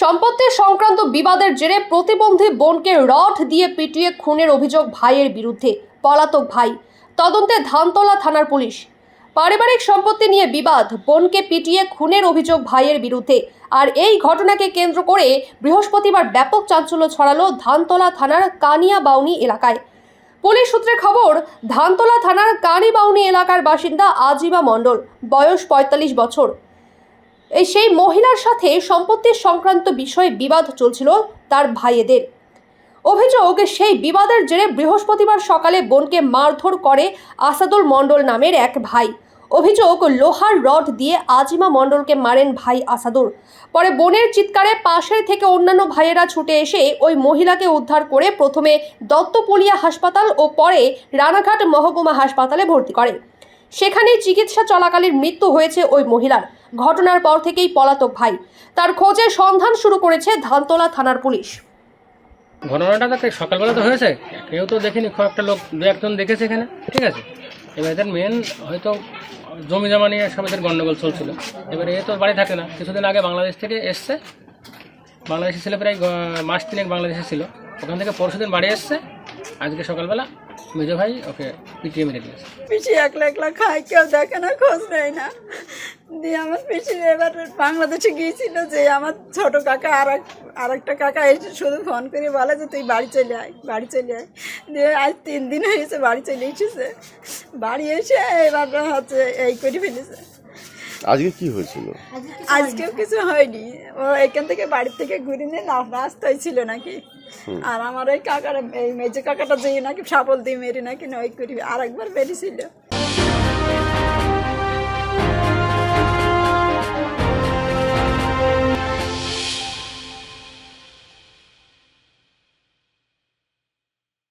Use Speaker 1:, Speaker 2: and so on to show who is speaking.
Speaker 1: সম্পত্তি সংক্রান্ত বিবাদের জেরে প্রতিবন্ধী বোনকে রড দিয়ে পিটিয়ে খুনের অভিযোগ ভাইয়ের বিরুদ্ধে, পলাতক ভাই। তদন্তে ধানতলা থানার পুলিশ। পারিবারিক সম্পত্তি নিয়ে বিবাদ, বোনকে পিটিয়ে খুনের অভিযোগ ভাইয়ের বিরুদ্ধে। আর এই ঘটনাকে কেন্দ্র করে বৃহস্পতিবার ব্যাপক চাঞ্চল্য ছড়ালো ধানতলা থানার কানিয়া বাউনি এলাকায়। পুলিশ সূত্রে খবর, ধানতলা থানার কানিবাউনি এলাকার বাসিন্দা আজিমা মণ্ডল, বয়স পঁয়তাল্লিশ বছর। এই সেই মহিলার সাথে সম্পত্তির সংক্রান্ত বিষয়ে বিবাদ চলছিল তার ভাইয়েদের। অভিযোগ, সেই বিবাদের জেরে বৃহস্পতিবার সকালে বোনকে মারধর করে আসাদুল মণ্ডল নামের এক ভাই। অভিযোগ, লোহার রড দিয়ে আজিমা মণ্ডলকে মারেন ভাই আসাদুর পরে বোনের চিৎকারে পাশের থেকে অন্যান্য ভাইয়েরা ছুটে এসে ওই মহিলাকে উদ্ধার করে প্রথমে দত্তপুলিয়া হাসপাতাল ও পরে রানাঘাট মহকুমা হাসপাতালে ভর্তি করে। সেখানেই চিকিৎসা চলাকালীন মৃত্যু হয়েছে ওই মহিলার। ঘটনার পর থেকেই পলাতক ভাই। তার খোঁজে সন্ধান শুরু করেছে ধানতলা থানার পুলিশ।
Speaker 2: ঘটনাটা তো সকালবেলা তো হয়েছে। কেউ তো দেখেনি খুব একটা লোক দু একজন দেখেছে এখানে। ঠিক আছে? এবার এদের মেন হয়তো জমি জমা নিয়ে সব এদের গন্ডগোল চলছিল। এবারে এ তো বাড়ি থাকে না। কিছুদিন আগে বাংলাদেশ থেকে এসছে। বাংলাদেশে ছিল প্রায় মাস তিনেক বাংলাদেশে ছিল। ওখান থেকে পরশুদিন বাড়ি এসছে। আজকে সকালবেলা মেজো ভাই ওকে পিটিয়ে মেরে দিয়েছে।
Speaker 3: পিসি একলা একলা খায় কেউ দেখে না খোঁজ নেয় না। দিয়ে আমার পিসি এবার বাংলাদেশে গিয়েছিল যে আমার ছোট কাকা আর এক আর একটা কাকা এসে শুধু ফোন করে বলে যে তুই বাড়ি চলে আয় বাড়ি চলে আয়। দিয়ে আজ তিন দিন হয়েছে বাড়ি চলে এসেছে। বাড়ি এসে এবার হচ্ছে এই করে ফেলেছে।
Speaker 4: আজকে কি হয়েছিল?
Speaker 3: আজকেও কিছু হয়নি। ও এখান থেকে বাড়ি থেকে ঘুরে নিয়ে না- রাস্তায় ছিল নাকি। আর আমার ওই কাকার এই মেজে কাকাটা যেয়ে নাকি সাপল দিয়ে মেরে নাকি না ওই করি আর একবার বেরিয়েছিল